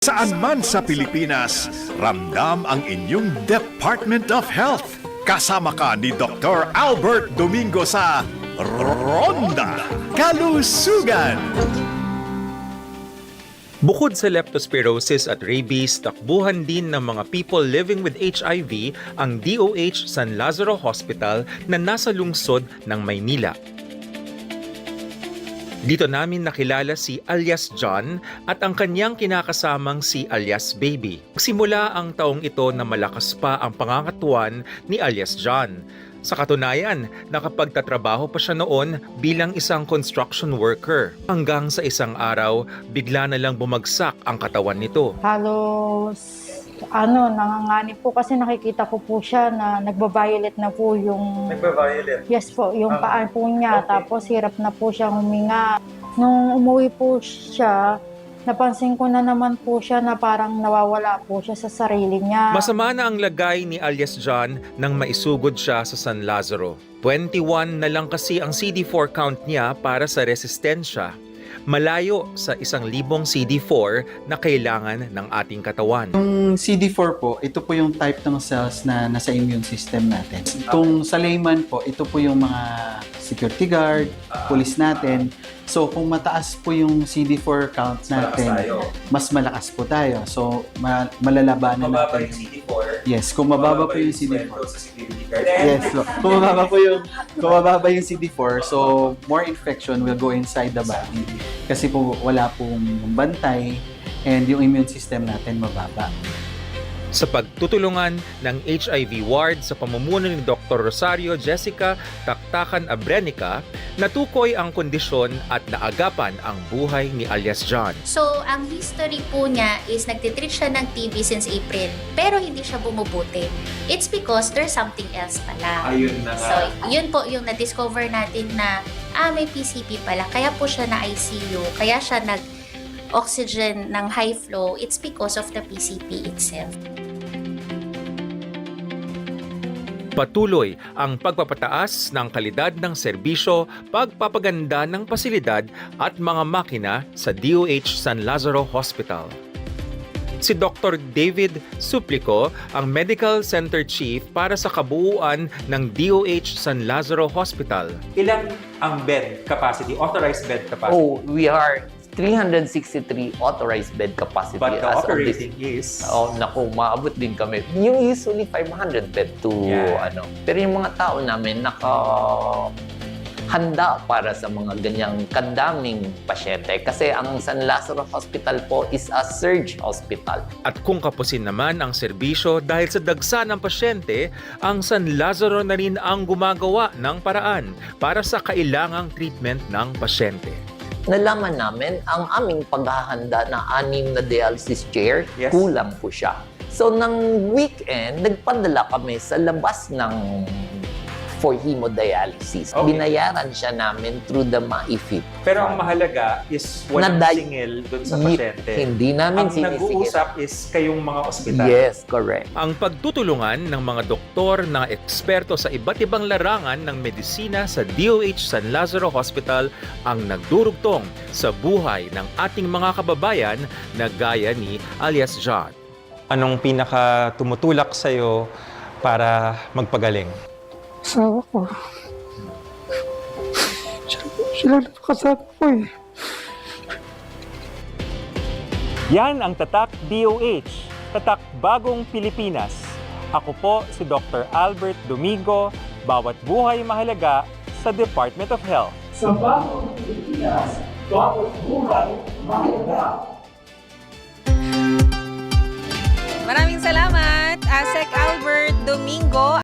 Saan man sa Pilipinas, ramdam ang inyong Department of Health. Kasama ka ni Dr. Albert Domingo sa Ronda Kalusugan. Bukod sa leptospirosis at rabies, takbuhan din ng mga people living with HIV ang DOH San Lazaro Hospital na nasa lungsod ng Maynila. Dito namin nakilala si alias John at ang kanyang kinakasamang si alias Baby. Simula ang taong ito na malakas pa ang pangangatuan ni alias John. Sa katunayan, nakapagtatrabaho pa siya noon bilang isang construction worker. Hanggang sa isang araw, bigla na lang bumagsak ang katawan nito. Halos, ano, nanganganib po kasi nakikita ko po siya na nagbabiolate na po yung... Nagpa-violet. Yes po, yung Ah, paan po niya. okay. Tapos hirap na po siya huminga. Nung umuwi po siya, napansin ko na naman po siya na parang nawawala po siya sa sarili niya. Masama na ang lagay ni alias John nang maisugod siya sa San Lazaro. 21 na lang kasi ang CD4 count niya para sa resistensya. Malayo sa isang libong CD4 na kailangan ng ating katawan. Yung CD4 po, ito po yung type ng cells na nasa immune system natin. Kung sa layman po, ito po yung mga security guard, police natin. So kung mataas po yung CD4 count natin, mas malakas po tayo. So ma- malalabanan Mababa natin. yung CD4. Yes, kung mababa po yung sweldo CD4. Yes, so, kung mababa po yung kung mababa yung CD4, so more infection will go inside the body. Kasi po wala pong bantay and yung immune system natin mababa. Sa pagtutulungan ng HIV ward sa pamumuno ni Dr. Rosario Jessica Taktakan Abrenica, natukoy ang kondisyon at naagapan ang buhay ni alias John. So, ang history po niya is nagtitreat siya ng TB since April, pero hindi siya bumubuti. It's because there's something else pala. Ayun na So, nga. yun po yung na-discover natin na, ah, may PCP pala. Kaya po siya na ICU. Kaya siya nag oxygen ng high flow. It's because of the PCP itself. Patuloy ang pagpapataas ng kalidad ng serbisyo, pagpapaganda ng pasilidad at mga makina sa DOH San Lazaro Hospital. Si Dr. David Suplico ang Medical Center Chief para sa kabuuan ng DOH San Lazaro Hospital. Ilan ang bed capacity, authorized bed capacity? Oh, we are 363 authorized bed capacity But the as of this. operating is... Oh, naku, maabot din kami. Yung usually 500 bed to Yeah. ano. Pero yung mga tao namin naka handa para sa mga ganyang kadaming pasyente kasi ang San Lazaro Hospital po is a surge hospital. At kung kapusin naman ang serbisyo dahil sa dagsa ng pasyente, ang San Lazaro na rin ang gumagawa ng paraan para sa kailangang treatment ng pasyente. Nalaman namin ang aming paghahanda na anim na dialysis chair, Yes. kulang po siya. So, ng weekend, nagpadala kami sa labas ng for hemodialysis. Okay. Binayaran siya namin through the MAIFIP. Pero ang mahalaga is walang Na- singil dun sa Ye- pasyente. Hindi namin Ang sinisigil. nag-uusap is kayong mga ospital. Yes, correct. Ang pagtutulungan ng mga doktor na eksperto sa iba't ibang larangan ng medisina sa DOH San Lazaro Hospital ang nagdurugtong sa buhay ng ating mga kababayan na gaya ni alias John. Anong pinaka tumutulak sa'yo para magpagaling? Asawa ko. Sila, sila nakasama ko eh. Yan ang Tatak DOH, Tatak Bagong Pilipinas. Ako po si Dr. Albert Domingo, bawat buhay mahalaga sa Department of Health. Maraming salamat, Asek Albert Domingo